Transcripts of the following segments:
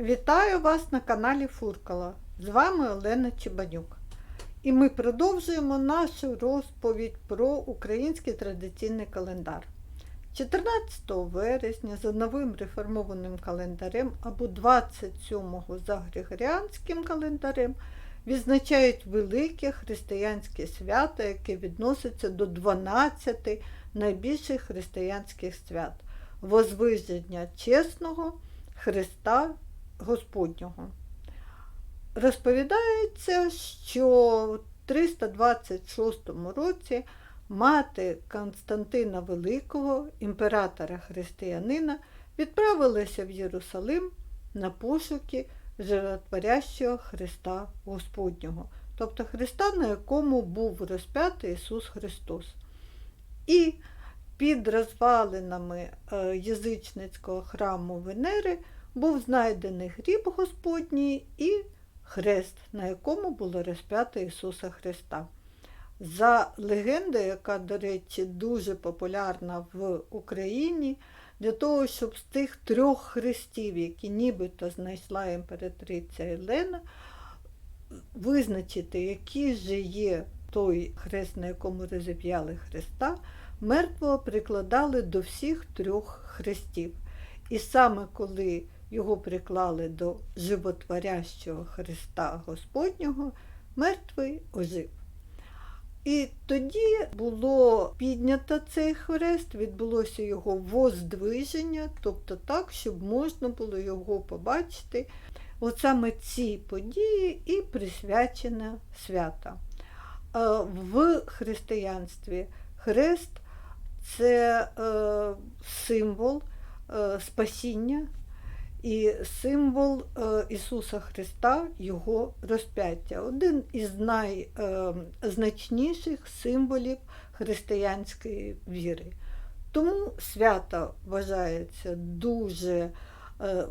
Вітаю вас на каналі Фуркала. З вами Олена Чебанюк. І ми продовжуємо нашу розповідь про український традиційний календар. 14 вересня за новим реформованим календарем або 27-го за Григоріанським календарем відзначають велике християнське свято, яке відноситься до 12 найбільших християнських свят Возвиження чесного Христа Господнього. Розповідається, що в 326 році мати Константина Великого, імператора християнина, відправилася в Єрусалим на пошуки животворящого Христа Господнього, тобто Христа, на якому був розп'ятий Ісус Христос. І під розвалинами е, язичницького храму Венери був знайдений гріб Господній і хрест, на якому було розп'ято Ісуса Христа. За легендою, яка, до речі, дуже популярна в Україні, для того, щоб з тих трьох хрестів, які нібито знайшла імператриця Єлена, визначити, який же є той хрест, на якому розіп'яли Христа, мертвого прикладали до всіх трьох хрестів. І саме коли його приклали до животворящого Христа Господнього, мертвий ожив. І тоді було піднято цей хрест, відбулося його воздвиження, тобто так, щоб можна було його побачити. От саме ці події і присвячена свята. В християнстві хрест це е, символ е, спасіння і символ е, Ісуса Христа, Його розп'яття. Один із найзначніших символів християнської віри. Тому свято вважається дуже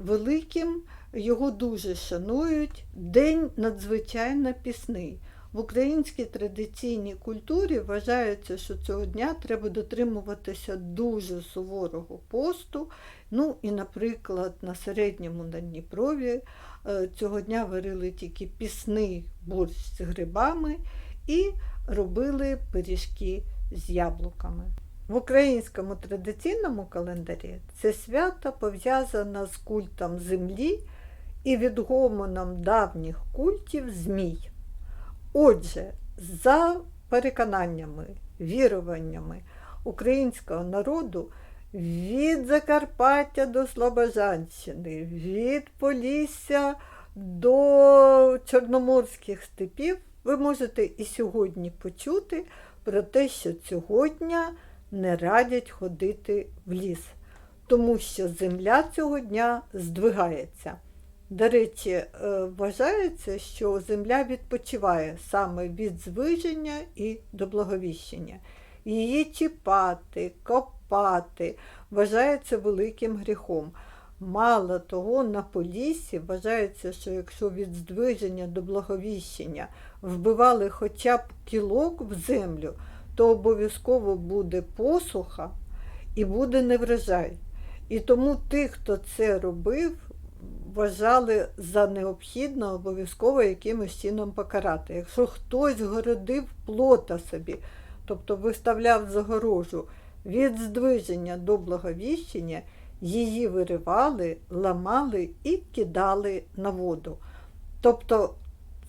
великим, його дуже шанують. День надзвичайно пісний. В українській традиційній культурі вважається, що цього дня треба дотримуватися дуже суворого посту. Ну і, наприклад, на середньому Надніпрові цього дня варили тільки пісний борщ з грибами і робили пиріжки з яблуками. В українському традиційному календарі це свято пов'язане з культом землі і відгомоном давніх культів змій. Отже, за переконаннями, віруваннями українського народу від Закарпаття до Слобожанщини, від Полісся до Чорноморських степів, ви можете і сьогодні почути про те, що цього дня не радять ходити в ліс, тому що земля цього дня здвигається. До речі, е, вважається, що земля відпочиває саме від звиження і до благовіщення. Її чіпати, копати вважається великим гріхом. Мало того, на полісі вважається, що якщо від здвиження до благовіщення вбивали хоча б кілок в землю, то обов'язково буде посуха і буде неврожай. І тому тих, хто це робив, вважали за необхідне обов'язково якимось чином покарати. Якщо хтось городив плота собі, тобто виставляв загорожу від здвиження до благовіщення, її виривали, ламали і кидали на воду. Тобто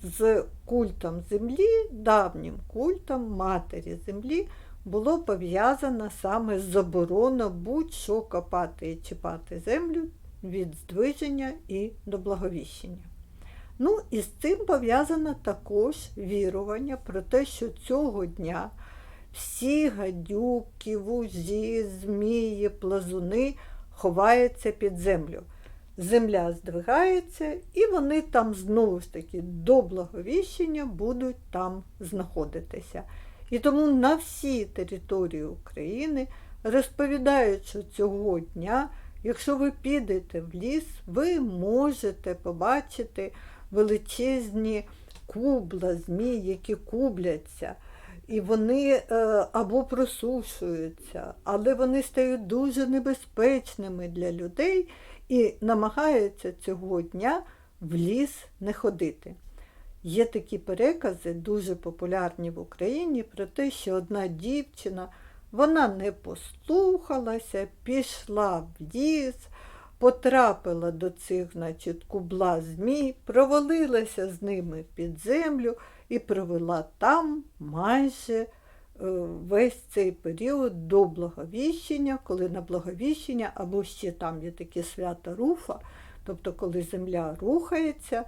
з культом землі, давнім культом матері землі, було пов'язано саме з забороною будь-що копати і чіпати землю від здвиження і до благовіщення. Ну і з цим пов'язано також вірування про те, що цього дня всі гадюки, вужі, змії, плазуни ховаються під землю. Земля здвигається, і вони там знову ж таки до благовіщення будуть там знаходитися. І тому на всій території України розповідають, що цього дня Якщо ви підете в ліс, ви можете побачити величезні кубла, змій, які кубляться. І вони е, або просушуються, але вони стають дуже небезпечними для людей і намагається цього дня в ліс не ходити. Є такі перекази, дуже популярні в Україні, про те, що одна дівчина вона не послухалася, пішла в ліс, потрапила до цих, значить, кубла змій, провалилася з ними під землю і провела там майже е, весь цей період до Благовіщення, коли на Благовіщення, або ще там є такі свята Руфа, тобто коли земля рухається,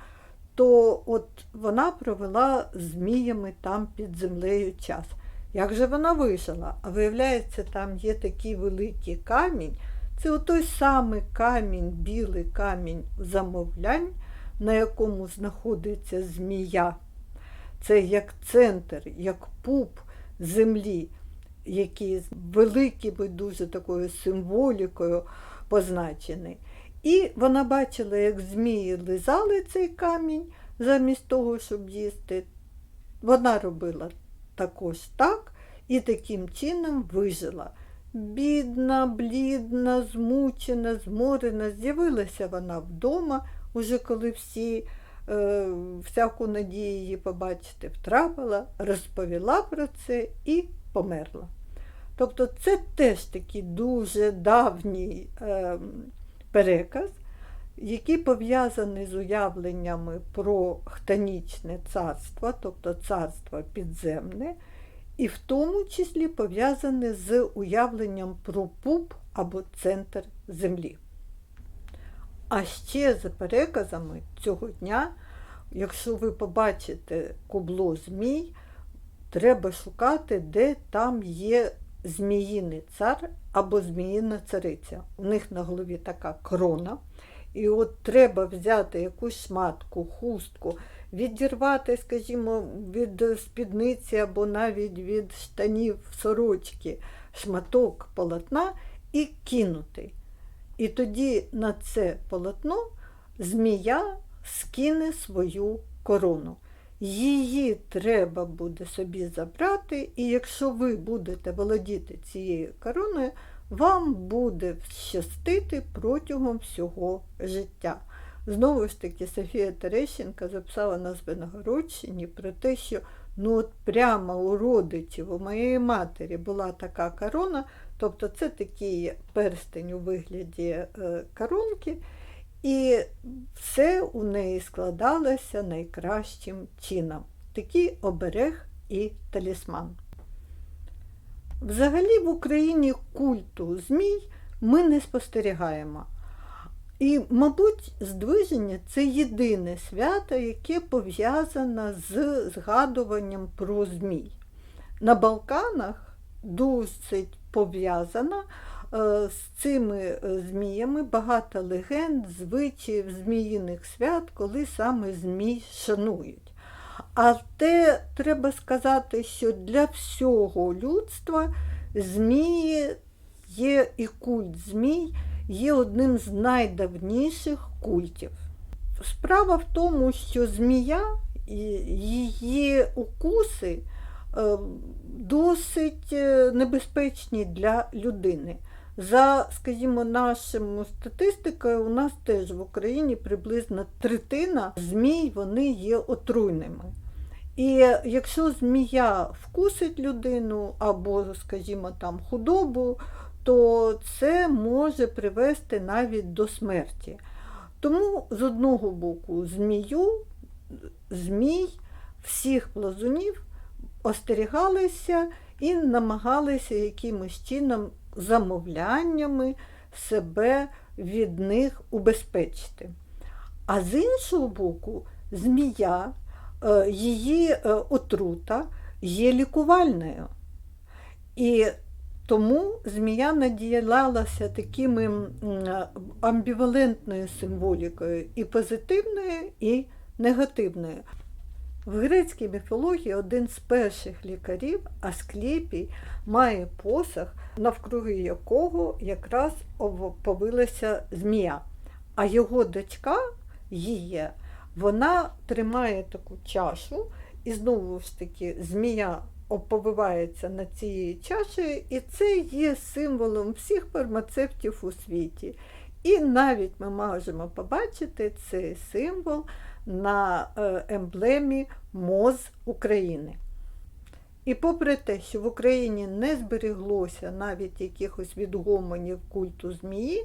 то от вона провела зміями там під землею час. Як же вона вижила? А виявляється, там є такий великий камінь. Це той самий камінь, білий камінь замовлянь, на якому знаходиться змія. Це як центр, як пуп землі, який з великою дуже такою символікою позначений. І вона бачила, як змії лизали цей камінь замість того, щоб їсти. Вона робила також так і таким чином вижила. Бідна, блідна, змучена, зморена, з'явилася вона вдома, уже коли всі е, всяку надію її побачити втрапила, розповіла про це і померла. Тобто це теж такий дуже давній е, переказ, який пов'язаний з уявленнями про хтонічне царство, тобто царство підземне, і в тому числі пов'язане з уявленням про пуп або центр землі. А ще за переказами цього дня, якщо ви побачите кубло змій, треба шукати, де там є зміїний цар або зміїна цариця. У них на голові така крона. І от треба взяти якусь шматку, хустку, відірвати, скажімо, від спідниці або навіть від штанів сорочки шматок полотна і кинути. І тоді на це полотно змія скине свою корону. Її треба буде собі забрати, і якщо ви будете володіти цією короною, вам буде щастити протягом всього життя. Знову ж таки, Софія Терещенка записала на Звеногородщині про те, що ну от прямо у родичів, у моєї матері була така корона, тобто це такий перстень у вигляді е, коронки, і все у неї складалося найкращим чином. Такий оберег і талісман. Взагалі в Україні культу змій ми не спостерігаємо. І, мабуть, здвиження це єдине свято, яке пов'язане з згадуванням про змій. На Балканах досить пов'язано е, з цими е, зміями багато легенд, звичаїв, зміїних свят, коли саме змій шанують. А те треба сказати, що для всього людства змії є і культ змій є одним з найдавніших культів. Справа в тому, що змія, її укуси е, досить е, небезпечні для людини. За, скажімо, нашою статистикою, у нас теж в Україні приблизно третина змій вони є отруйними. І якщо змія вкусить людину або, скажімо, там худобу, то це може привести навіть до смерті. Тому, з одного боку, змію, змій всіх плазунів остерігалися і намагалися якимось чином замовляннями себе від них убезпечити. А з іншого боку, змія, її е, отрута є лікувальною. І тому змія наділалася такими амбівалентною символікою і позитивною, і негативною. В грецькій міфології один з перших лікарів, Аскліпій, має посах, навкруги якого якраз повилася змія. А його дочка її, вона тримає таку чашу, і знову ж таки змія оповивається на цієї чаші, і це є символом всіх фармацевтів у світі. І навіть ми можемо побачити цей символ на е, емблемі МОЗ України. І попри те, що в Україні не зберіглося навіть якихось відгомонів культу змії,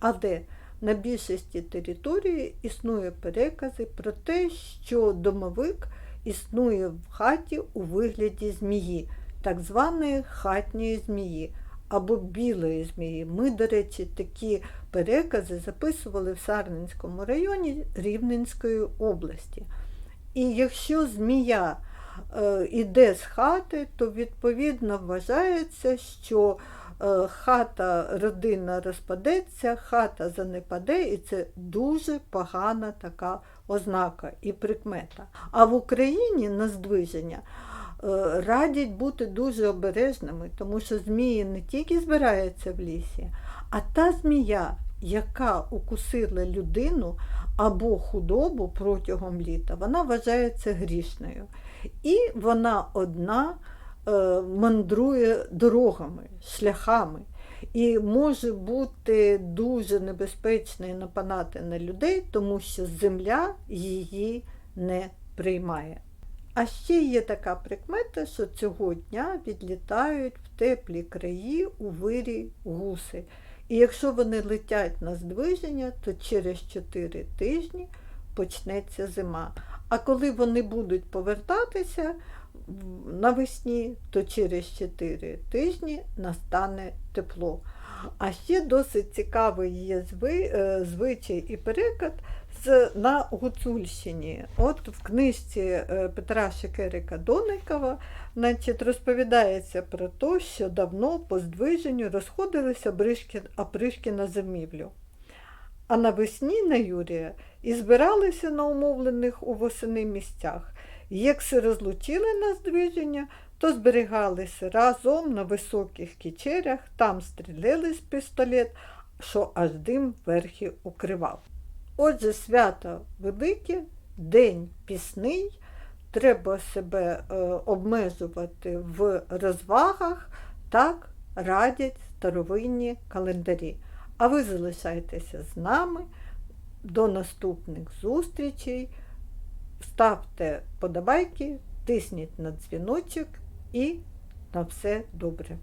але на більшості території існує перекази про те, що домовик існує в хаті у вигляді змії, так званої хатньої змії або білої змії. Ми, до речі, такі перекази записували в Сарненському районі Рівненської області. І якщо змія е, іде з хати, то відповідно вважається, що хата родина розпадеться, хата занепаде, і це дуже погана така ознака і прикмета. А в Україні на здвиження е, радять бути дуже обережними, тому що змії не тільки збираються в лісі, а та змія, яка укусила людину або худобу протягом літа, вона вважається грішною. І вона одна е, мандрує дорогами, шляхами. І може бути дуже небезпечною нападати на людей, тому що земля її не приймає. А ще є така прикмета, що цього дня відлітають в теплі краї у вирі гуси. І якщо вони летять на здвиження, то через 4 тижні почнеться зима. А коли вони будуть повертатися навесні, то через 4 тижні настане тепло. А ще досить цікавий є е, звичай і переклад з, на Гуцульщині. От в книжці е, Петра Шекерика Доникова значить, розповідається про те, що давно по здвиженню розходилися бришки, опришки на зимівлю. А навесні на Юрія і збиралися на умовлених у восени місцях. І Як се розлучили на здвиження, то зберігалися разом на високих кічерях, там стріляли з пістолет, що аж дим верхи укривав. Отже, свято велике, день пісний, треба себе е, обмежувати в розвагах, так радять старовинні календарі. А ви залишайтеся з нами. До наступних зустрічей. Ставте подобайки, тисніть на дзвіночок і на все добре.